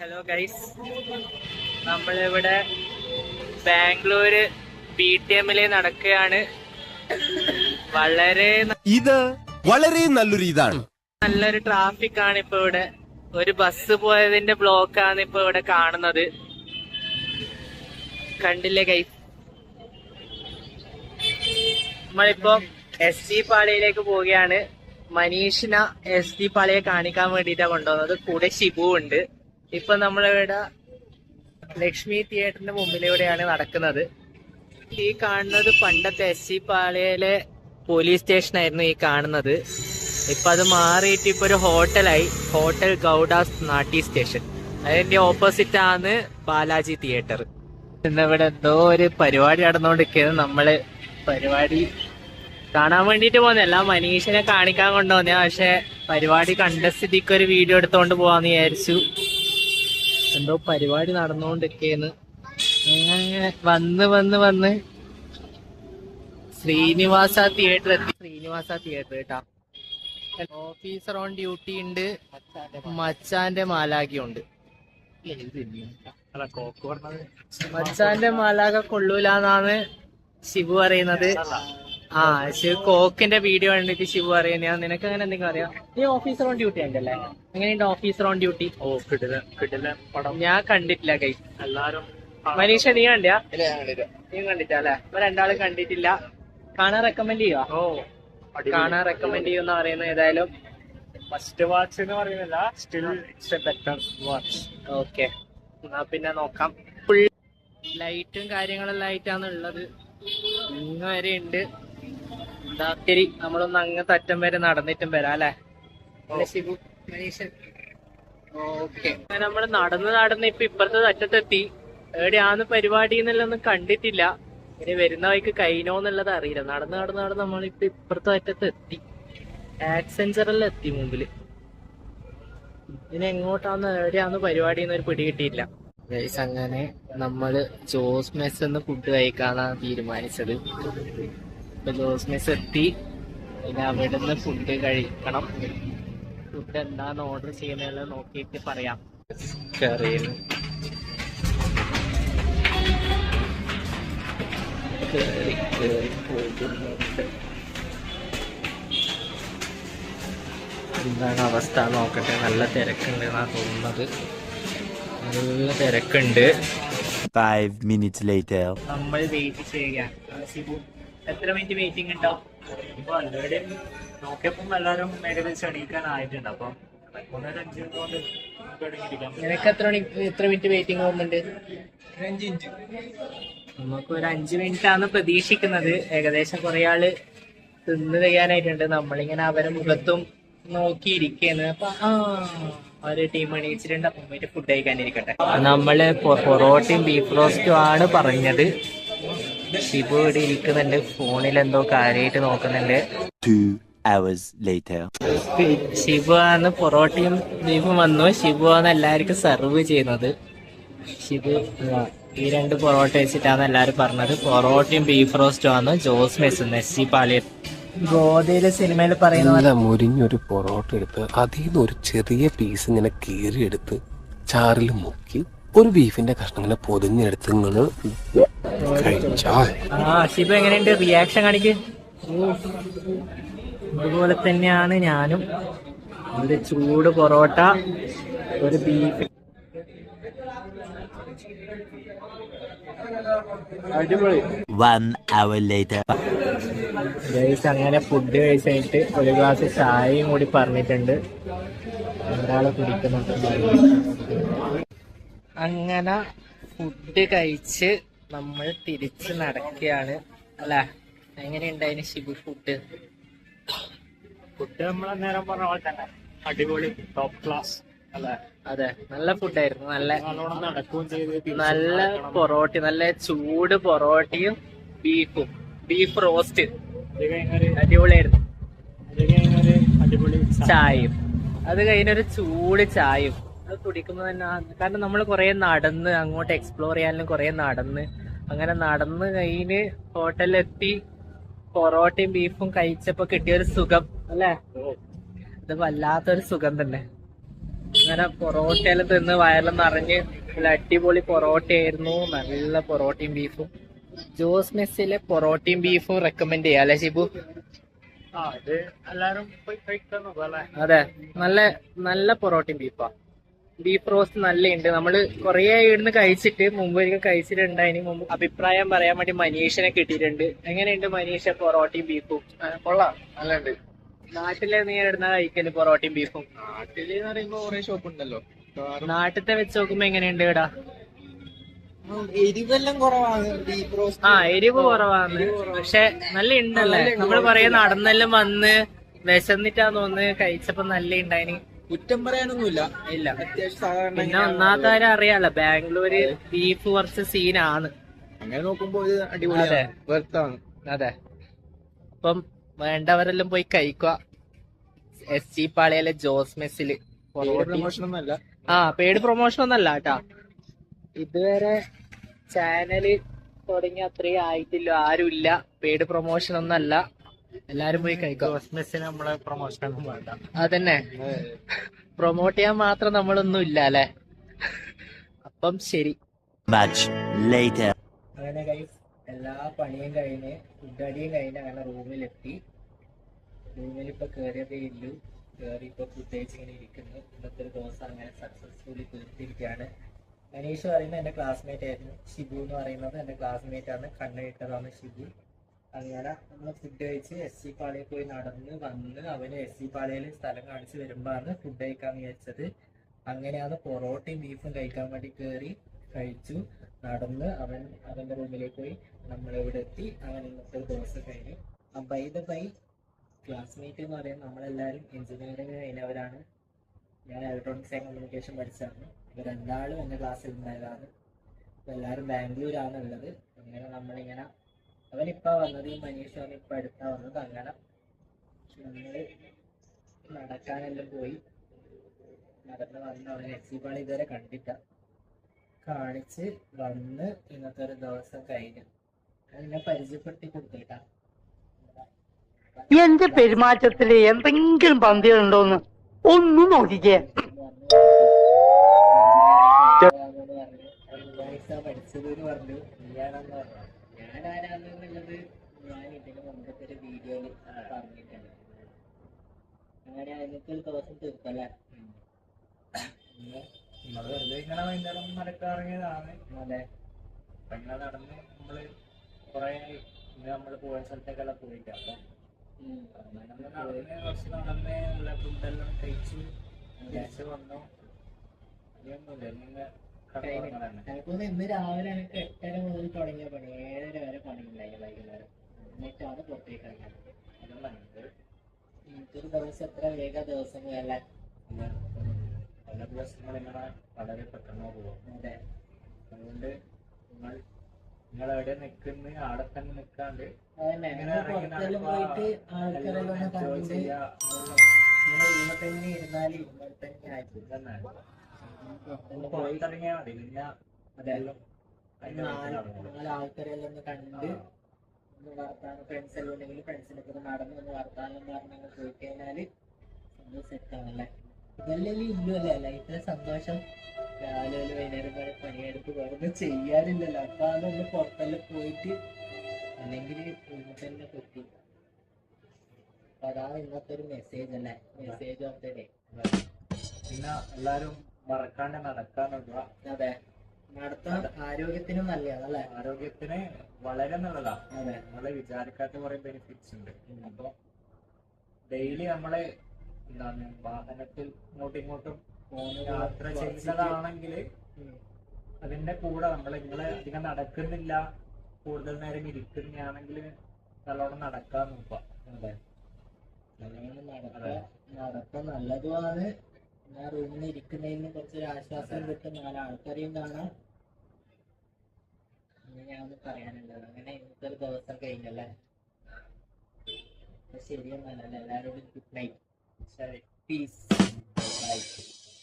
Hello guys നമ്മളിവിടെ Bangalore B T എമ്മിൽ നടക്കുകയാണ്. വളരെ ന- ഇത് വളരെ നല്ലൊരു ഇതാണ്. നല്ലൊരു ട്രാഫിക് ആണ് ഇപ്പൊ ഇവിടെ. ഒരു ബസ് പോയതിന്റെ ബ്ലോക്ക് ആണ് ഇപ്പൊ ഇവിടെ കാണുന്നത്. കണ്ടില്ലേ ഗൈസ് നമ്മളിപ്പോ എസ് ടി പാളിയിലേക്ക് പോവുകയാണ്. മനീഷിന എസ് ടി പാളിയെ കാണിക്കാൻ വേണ്ടിയിട്ടാണ് കൊണ്ടുവന്നത്. കൂടെ ഷിബു ഉണ്ട്. ഇപ്പൊ നമ്മളിവിടെ? ലക്ഷ്മി തിയേറ്ററിന്റെ മുമ്പിലൂടെയാണ് നടക്കുന്നത്? ഈ കാണുന്നത് പണ്ടത്തെ എസ് സി പാളയിലെ പോലീസ് സ്റ്റേഷൻ ആയിരുന്നു ഈ കാണുന്നത്. ഇപ്പൊ അത് മാറിയിട്ട് ഇപ്പൊ ഒരു ഹോട്ടലായി. ഹോട്ടൽ ഗൗഡാസ് നാട്ടി സ്റ്റേഷൻ. അതിന്റെ ഓപ്പോസിറ്റ് ആണ് ബാലാജി തിയേറ്റർ. ഇന്നിവിടെ എന്തോ ഒരു പരിപാടി നടന്നുകൊണ്ടിരിക്കുന്നത് നമ്മൾ പരിപാടി കാണാൻ വേണ്ടിട്ട് എല്ലാം മനീഷിനെ കാണിക്കാൻ കൊണ്ടുപോന്നെ പക്ഷെ പരിപാടി കണ്ട സ്ഥിതിക്ക് ഒരു വീഡിയോ എടുത്തോണ്ട് പോവാന്ന് വിചാരിച്ചു. എന്തോ പരിപാടി നടന്നുകൊണ്ടിരിക്കുന്നു അങ്ങനെ വന്ന് വന്ന് വന്ന് ശ്രീനിവാസ തിയേറ്റർ എത്തി. ശ്രീനിവാസ തിയേറ്റർ കേട്ടാ ഓഫീസർ ഓൺ ഡ്യൂട്ടി ഉണ്ട്. മച്ചാന്റെ മാലാഖി ഉണ്ട് മച്ചാന്റെ മാലാഖ കൊള്ളൂലെന്നാണ് ശിവു പറയുന്നത്. ആ ശിവ് കോക്കിന്റെ വീഡിയോ കണ്ടിട്ട് ശിവ അറിയാൻ ഞാൻ നിനക്ക് അങ്ങനെ എന്തെങ്കിലും അറിയാം? നീ ഓഫീസർ ഓൺ ഡ്യൂട്ടി ഉണ്ടല്ലേ? എങ്ങനെയുണ്ട് ഓഫീസർ ഓൺ ഡ്യൂട്ടി ഓ കിട്ടില്ല കിട്ടില്ല പടം. ഞാൻ കണ്ടിട്ടില്ല കൈ എല്ലാരും മനീഷ നീ കണ്ടിയാ? നീ കണ്ടിട്ടാ അല്ലെ? ഇപ്പൊ രണ്ടാളും കണ്ടിട്ടില്ല. കാണാൻ റെക്കമെൻഡ് ചെയ്യുക ഓ കാണാൻ റെക്കമെൻഡ് ചെയ്യുന്ന പറയുന്നത് ഏതായാലും. ഫസ്റ്റ് വാച്ച് എന്ന് പറയുന്നില്ല. Still it's a better watch okay എന്നാ പിന്നെ നോക്കാം. ഫുൾ ലൈറ്റും കാര്യങ്ങളെല്ലാം ആയിട്ടാണ് ഉള്ളത് ഇന്ന് വരെ ഉണ്ട്. എന്താ ശരി നമ്മളൊന്ന് അങ്ങനത്തെ അറ്റം വരെ നടന്നിട്ടും വരാം അല്ലെ? അല്ലേ ശിവു? മനീഷൻ ഓക്കെ. നമ്മൾ നടന്ന് നടന്ന് ഇപ്പൊ ഇപ്പുറത്തെ തറ്റത്തെത്തി. എവിടെയാന്ന് പരിപാടി എന്നുള്ളൊന്നും കണ്ടിട്ടില്ല. ഇനി വരുന്ന വഴിക്ക് കഴിഞ്ഞോ എന്നുള്ളത് അറിയില്ല. നടന്ന് നടന്ന് നടന്ന് നമ്മളിപ്പോ ഇപ്പുറത്തെ അറ്റത്ത് എത്തി. ആക്സെഞ്ചറിൽ എത്തി മുമ്പിൽ? ഇനി എങ്ങോട്ടാന്ന് എവിടെയാന്ന് പരിപാടി എന്നൊരു പിടി കിട്ടിയില്ല ഗൈസ് അങ്ങനെ നമ്മൾ ജോസ് മെസ് എന്ന് ഫുഡ് കഴിക്കാന്നാണ് തീരുമാനിച്ചത്. ഇപ്പൊ ജോസ് മെസ് എത്തി. പിന്നെ അവിടെ നിന്ന് ഫുഡ് കഴിക്കണം. ഫുഡ് എന്താന്ന് ഓർഡർ ചെയ്യുന്നത് നോക്കിയിട്ട് പറയാം. കറിയുന്നു പോകുന്നുണ്ട് എന്താണ് അവസ്ഥ നോക്കട്ടെ. നല്ല തിരക്കുണ്ട് എന്നാ തോന്നുന്നത്. നല്ല തിരക്കുണ്ട്. Five minutes later. നമ്മൾ വെയിറ്റ് ശിവു എത്ര മിനിറ്റ് വെയിറ്റിംഗ് ഉണ്ടാവും ഇപ്പൊ എല്ലാവരുടെയും നോക്കിയപ്പം എല്ലാവരും ഏകദേശം എണീക്കാനായിട്ടുണ്ട് അപ്പം നിനക്ക് എത്ര മിനിറ്റ് വെയിറ്റിംഗ് നമുക്ക് ഒരു അഞ്ചു മിനിറ്റ് ആണ് പ്രതീക്ഷിക്കുന്നത്. ഏകദേശം കുറെ ആൾ തിന്ന് കഴിയാനായിട്ടുണ്ട് നമ്മളിങ്ങനെ അവരെ മുഖത്തും നോക്കിയിരിക്കുന്നത് അപ്പൊ ആ ഒരു ടീം എണീച്ചിട്ടുണ്ട്. അപ്പം ഫുഡ് കഴിക്കാനിരിക്കട്ടെ. നമ്മൾ പൊറോട്ടയും ബീഫ് റോസ്റ്റും ആണ് പറഞ്ഞത്. ഷിബു ഇവിടെ ഇരിക്കുന്നുണ്ട്. ഫോണിൽ എന്തോ കാര്യമായിട്ട് നോക്കുന്നുണ്ട്. Two hours later. ഷിബു ആണ് പൊറോട്ടയും ബീഫും വന്നു. ഷിബു ആണ് എല്ലാവർക്കും സെർവ് ചെയ്യുന്നത്. ഷിബു ഈ രണ്ട് പൊറോട്ട വെച്ചിട്ടാണ് എല്ലാവരും പറഞ്ഞത്. പൊറോട്ടയും ബീഫ് റോസ്റ്റും ആണ് ജോസ് മെസ് നെസ്സി പാളിയ ഗോതയിലെ സിനിമയിൽ പറയുന്ന പോലെ നല്ല മുരിഞ്ഞൊരു പൊറോട്ട എടുത്ത് അതിൽ നിന്ന് ഒരു ചെറിയ പീസ് ഇങ്ങനെ കീറിയെടുത്ത് ചാറിൽ മുക്കി ഒരു ബീഫിന്റെ കഷ്ണങ്ങളെ പൊതിഞ്ഞെടുത്ത് നിങ്ങൾ കഴിച്ചാൽ ആ എങ്ങനെയുണ്ട്? റിയാക്ഷൻ കാണിക്ക്. അതുപോലെ തന്നെയാണ് ഞാനും. ഒരു ചൂട് പൊറോട്ട ഒരു ബീഫ് അങ്ങനെ ഫുഡ് കഴിച്ചിട്ട് ഒരു ഗ്ലാസ് ചായയും കൂടി പറഞ്ഞിട്ടുണ്ട്. ഒരാളെ കുടിക്കുന്നുണ്ട്. അങ്ങനെ ഫുഡ് കഴിച്ച് നമ്മൾ തിരിച്ച് നടക്കുകയാണ് അല്ല? എങ്ങനെയുണ്ടായിന് ഷിബു ഫുഡ് ഫുഡ് നമ്മൾ നേരം പറഞ്ഞ പോലെ തന്നെ. അടിപൊളി ടോപ്പ് ക്ലാസ് അല്ലെ? അതെ നല്ല ഫുഡായിരുന്നു നല്ല നല്ലോണം നടക്കുകയും ചെയ്ത് നല്ല പൊറോട്ടി നല്ല ചൂട് പൊറോട്ടയും ബീഫും ബീഫ് റോസ്റ്റ് അടിപൊളിയായിരുന്നു. അടിപൊളി ചായയും. അത് കഴിഞ്ഞൊരു ചൂട് ചായയും. അത് കുടിക്കുമ്പോൾ തന്നെ കാരണം നമ്മൾ കുറെ നടന്ന് അങ്ങോട്ട് എക്സ്പ്ലോർ ചെയ്യാനും കുറെ നടന്ന് അങ്ങനെ നടന്ന് കഴിഞ്ഞ് ഹോട്ടലിലെത്തി പൊറോട്ടയും ബീഫും കഴിച്ചപ്പോ കിട്ടിയൊരു സുഖം അല്ലേ? ഇത് വല്ലാത്തൊരു സുഖം തന്നെ. അങ്ങനെ പൊറോട്ടയിൽ തിന്ന് വയറിൽ നിറഞ്ഞ് നല്ല അടിപൊളി പൊറോട്ടയായിരുന്നു നല്ല പൊറോട്ടയും ബീഫും ജോസ് മെസ്സിലെ പൊറോട്ടയും ബീഫും റെക്കമെൻഡ് ചെയ്യാം അല്ലെ ഷിബു? അതെ നല്ല നല്ല പൊറോട്ടയും ബീഫാ ബീഫ് റോസ്റ്റ് നല്ല ഉണ്ട് നമ്മൾ കൊറേ ഇവിടുന്ന് കഴിച്ചിട്ട് മുമ്പ് ഒരിക്കൽ കഴിച്ചിട്ടുണ്ടായിന് മുമ്പ് അഭിപ്രായം പറയാൻ വേണ്ടി മനീഷിനെ കിട്ടിയിട്ടുണ്ട്. എങ്ങനെയുണ്ട് മനീഷ പൊറോട്ടയും ബീഫും? കൊള്ളാം. നല്ലുണ്ട്. നാട്ടിലെ നീ ഇടുന്ന കഴിക്കൽ പൊറോട്ടയും ബീഫും? നാട്ടിൽ എന്ന് പറയുമ്പോ കുറെ ഷോപ്പ് ഉണ്ടല്ലോ. നാട്ടിലത്തെ വെച്ച് നോക്കുമ്പോ എങ്ങനെയുണ്ട് ഇവിടെ? എരിവെല്ലാം കുറവാണ് ബീഫ് ആ എരിവ് കുറവാണ്. പക്ഷെ നല്ല ഉണ്ടല്ലേ നമ്മൾ പറയാ നടന്നെല്ലാം വന്ന് വിശന്നിട്ടാന്ന് തോന്നുന്നു കഴിച്ചപ്പോ നല്ല ഉണ്ടായിന് കുറ്റം പറയാനൊന്നുമില്ല. ഇല്ല. അത്യാവശ്യം സാധാരണ പിന്നെ ഒന്നാമത്തെ കാര്യം അറിയാലോ ബാംഗ്ലൂര് ബീഫ് കുറച്ച് സീനാണ് അങ്ങനെ നോക്കുമ്പോ ഇത് അതെ. അടിപൊളിയാണ് വെർത്താണ് അതെ. അപ്പം വേണ്ടവരെല്ലാം പോയി കഴിക്കുക. എസ് ജി പാളയിലെ ജോസ് മെസ്സിൽ. പൊറോട്ടയും പ്രൊമോഷൻ ഒന്നല്ല ആ പേഡ് പ്രൊമോഷൻ ഒന്നല്ല കേട്ടാ. ഇതുവരെ ചാനൽ തുടങ്ങി അത്രയും ആയിട്ടില്ല. ആരുമില്ല. പെയ്ഡ് പ്രൊമോഷൻ ഒന്നല്ല എല്ലാരും പോയി കഴിക്കാം? നമ്മളെ പ്രൊമോഷൻ അതന്നെ. പ്രൊമോട്ട് ചെയ്യാൻ മാത്രം നമ്മളൊന്നും ഇല്ല അല്ലെ? അപ്പം ശരി. അങ്ങനെ ഗൈസ് എല്ലാ പണിയും കഴിഞ്ഞ് ഫുഡ് അടിയും കഴിഞ്ഞ് അങ്ങനെ റൂമിലെത്തി. റൂമിൽ ഇപ്പൊ കേറിയതേ ഇല്ലു. കേറി ഇപ്പൊ ഫുഡ് കഴിച്ച് ഇങ്ങനെ ഇരിക്കുന്നു. ഇന്നത്തെ ഒരു ദിവസം അങ്ങനെ സക്സസ്ഫുള്ളി തീർത്തിരിക്കുകയാണ്. മനീഷ് പറയുന്നത് എന്റെ ക്ലാസ്മേറ്റ് ആയിരുന്നു. ഷിബു എന്ന് പറയുന്നത് എന്റെ ക്ലാസ്മേറ്റ് ആണ്. കണ്ണിട്ടതാണ് ഷിബു. അങ്ങനെ നമ്മൾ ഫുഡ് കഴിച്ച് എസ് സി പാളയിൽ പോയി നടന്ന് വന്ന് അവന് എസ് സി പാളയിൽ സ്ഥലം കാണിച്ച് വരുമ്പോഴാണ് ഫുഡ് കഴിക്കാൻ വിചാരിച്ചത്. അങ്ങനെയാണ് പൊറോട്ടയും ബീഫും കഴിക്കാൻ വേണ്ടി കയറി കഴിച്ചു. നടന്ന് അവൻ അവന്റെ റൂമിലേക്ക് പോയി നമ്മൾ ഇവിടെ എത്തി. അവൻ ഇന്നത്തെ ദിവസം കഴിഞ്ഞു. ബൈ ദ ബൈ ക്ലാസ്മേറ്റ് എന്ന് പറയുന്നത് നമ്മളെല്ലാവരും എഞ്ചിനീയറിംഗ് കഴിഞ്ഞവരാണ്. ഞാൻ ഇലക്ട്രോണിക്സ് ആൻഡ് കമ്മ്യൂണിക്കേഷൻ പഠിച്ചതാണ്. രണ്ടാളും എന്റെ ക്ലാസ്സിൽ ഉണ്ടായതാണ്. എല്ലാവരും ബാംഗ്ലൂരാണ് ഉള്ളത്. അങ്ങനെ നമ്മളിങ്ങനെ അവനിപ്പോൾ വന്നത് ഈ മനീഷ് അവൻ ഇപ്പം അടുത്താ വന്നത്. അങ്ങനെ നമ്മൾ നടക്കാനെല്ലാം പോയി. നടന്ന് വന്ന് അവൻ പാളി ഇതുവരെ കണ്ടിട്ട. കാണിച്ച് വന്ന് ഇന്നത്തെ ഒരു ദിവസം കഴിഞ്ഞു. അതിനെ പരിചയപ്പെടുത്തി കൊടുത്തേട്ടാ. എന്റെ പെരുമാറ്റത്തിൽ എന്തെങ്കിലും പന്തികളുണ്ടോന്ന് ഒന്നും നോക്കിക്കേ. പഠിച്ചത് പറഞ്ഞു. നീയാണെന്ന് പറഞ്ഞു. ഞാൻ ആരാന്നുള്ളത് ഞാൻ ഇതിന് മുമ്പത്തെ ഒരു വീഡിയോയിൽ പറഞ്ഞിട്ടുണ്ട്. അങ്ങനെ അതിനൊക്കെ ഒരു ദിവസം തീർത്തല്ലേ നമ്മൾ വെറുതെ ഇങ്ങനെ വൈകുന്നേരം നടക്കാറങ്ങിയതാണ്. അതെ. അപ്പൊ ഇങ്ങനെ നടന്ന് നമ്മൾ കൊറേ ഇന്ന് നമ്മൾ പോയ സ്ഥലത്തേക്കെല്ലാം പോയിട്ട് അപ്പൊ നടന്ന് കുറച്ച് നടന്ന് നല്ല ഫുഡെല്ലാം കഴിച്ചു തിരിച്ച് വന്നു. അതൊന്നുമില്ല നിങ്ങൾ എനിക്കൊന്ന് ഇന്ന് രാവിലെ എനിക്ക് എട്ടര മുതൽ തുടങ്ങിയ പണി ഏഴര വരെ പണി ഉണ്ടായി വൈകുന്നേരം. എന്നിട്ടാണ് പുറത്തേക്ക് ഇറങ്ങിയത് എനിക്കൊരു ദിവസം എത്ര വേഗ ദിവസം അല്ലേ പല ദിവസങ്ങൾ ഇങ്ങനെ വളരെ പെട്ടെന്ന് പോകും. അതെ. അതുകൊണ്ട് നിങ്ങൾ നിങ്ങൾ എവിടെ നിൽക്കുന്ന അവിടെ തന്നെ നിൽക്കാണ്ട് പോയിട്ട് കണ്ട് ചെയ്യുക, ഇരുന്നാൽ ഇവിടെ തന്നെ ആയിട്ട് ഇതന്നെ. പുറത്തിറങ്ങിയാൽ മതി. പിന്നെ അതെല്ലാം അതിന്റെ നാല് വീട്ടിൽ നടന്നോളും. നാല് ആൾക്കാരെല്ലാം ഒന്ന് കണ്ട് ഒന്ന് വർത്താനം. ഫ്രണ്ട്സ് എല്ലാം ഉണ്ടെങ്കിൽ ഫ്രണ്ട്സിന്റെ ഒക്കെ നടന്ന് ഒന്ന് വർത്താനം പറഞ്ഞു പോയി കഴിഞ്ഞാൽ സംഭവം സെറ്റ് ആണല്ലേ? ഇതല്ലേ ഇല്ലല്ലേ ഇത്ര സന്തോഷം. രാവിലെ ഒരു വൈകുന്നേരം വരെ പണിയെടുത്ത് വേറെ ചെയ്യാറില്ലല്ലോ. അപ്പൊ അതൊന്ന് പുറത്തെല്ലാം പോയിട്ട് അല്ലെങ്കിൽ തന്നെ പറ്റി അപ്പൊ അതാണ് ഇന്നത്തെ ഒരു മെസ്സേജ് അല്ലേ? മെസ്സേജ് ഓഫ് ദ ഡേ പിന്നെ എല്ലാരും മറക്കാണ്ട് നടക്കാൻ നോക്കുക അതെ. നടത്താൻ ആരോഗ്യത്തിനും നല്ലതാണല്ലേ ആരോഗ്യത്തിന് വളരെ നല്ലതാ. അതെ. നമ്മളെ വിചാരിക്കാത്ത കുറെ ബെനിഫിറ്റ്സ് ഉണ്ട്. അപ്പൊ ഡെയിലി നമ്മൾ എന്താണ് വാഹനത്തിൽ ഇങ്ങോട്ടും ഇങ്ങോട്ടും യാത്ര ചെയ്യുന്നതാണെങ്കിൽ. അതിന്റെ കൂടെ നമ്മൾ നിങ്ങൾ അധികം നടക്കുന്നില്ല കൂടുതൽ നേരം ഇരിക്കുന്നതാണെങ്കിൽ നല്ലോണം നടക്കാൻ നോക്കുക അതെ. നടക്കാൻ നടക്ക നടക്ക നല്ലതുമാണ്. ഞാൻ റൂമിൽ ഇരിക്കുന്നതിന് കുറച്ചൊരു ആശ്വാസം കിട്ടും നാല് ആൾക്കാരെയും കാണാം അങ്ങനെയാണ് പറയാനുള്ളത് അങ്ങനെ ഇന്നത്തെ ഒരു ദിവസം കഴിഞ്ഞല്ലേ? ശരിയെന്നല്ല. എല്ലാവരോടും good night sorry peace bye